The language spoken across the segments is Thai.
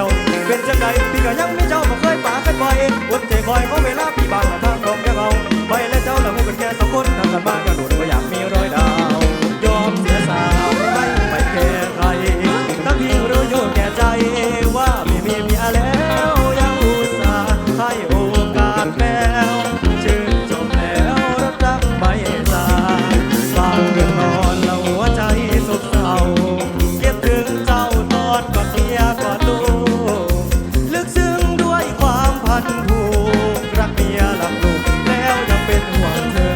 เจ้า เป็นจังไดพี่ก็ยังมีเจ้าบ่เคยปากกันบ่เองอดใจคอยเขาเวลาพี่บางละันถูกรักเมียรักลูกแล้วยังเป็นห่วงเธอ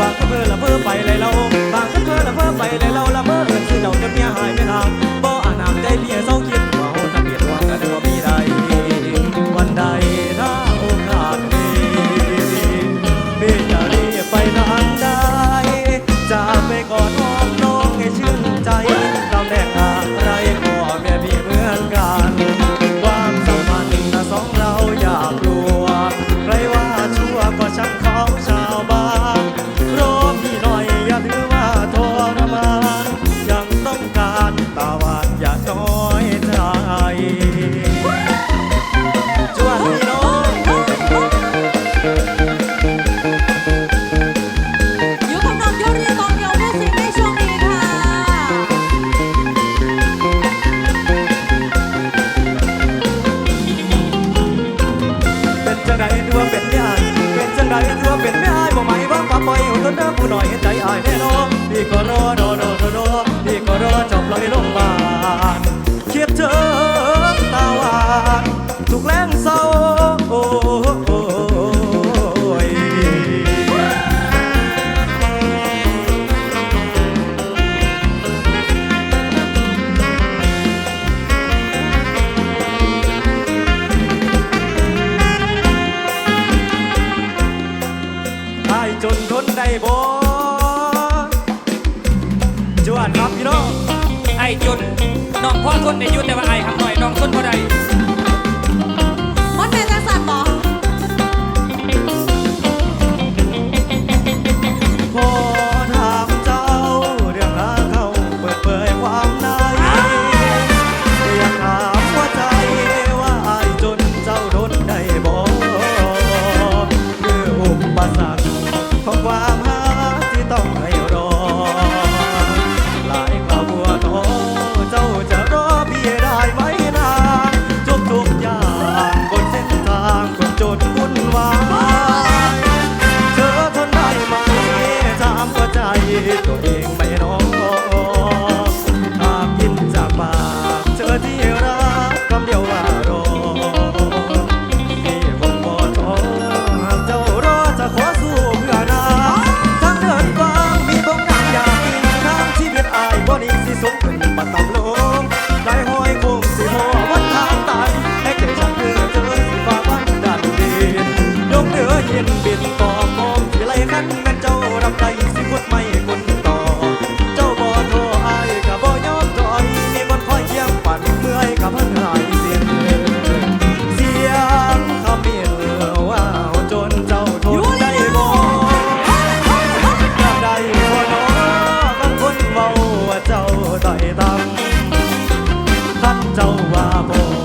บางก็เพอละเพ้อไปเลยเรา บางก็เพอละเพ้อไปเลยเรา ดเธอเป็นไม่อายบ่ไหมว่าปะาไฟอยหุ่นเดิมผู้หน่อยเห็นใจอายแน่นอนพี่ก็รอ ได้จนทนได้บ่จวนครับพี่น้องไอ้จนน้องพ่อทนได้ยุ่แต่ว่าไอ้ทำหน่อยน้องทนพอได้ มีบุงบ่ท้อหเจ้ารอจะขอสู้เพื่อนาทางเดินกว้างมีบ่งน้ำยาทางชีวิตอายนี้สิสมเป็นมาตำลงหลาห้อยคงสิหัววันทางตันให้เกิดฉันเพื่อจอสิฟ้ามันดันดีดงเหนือเย็นบินต่อมองที่ไรคันแม่นเจ้ารับใจ 不就话破？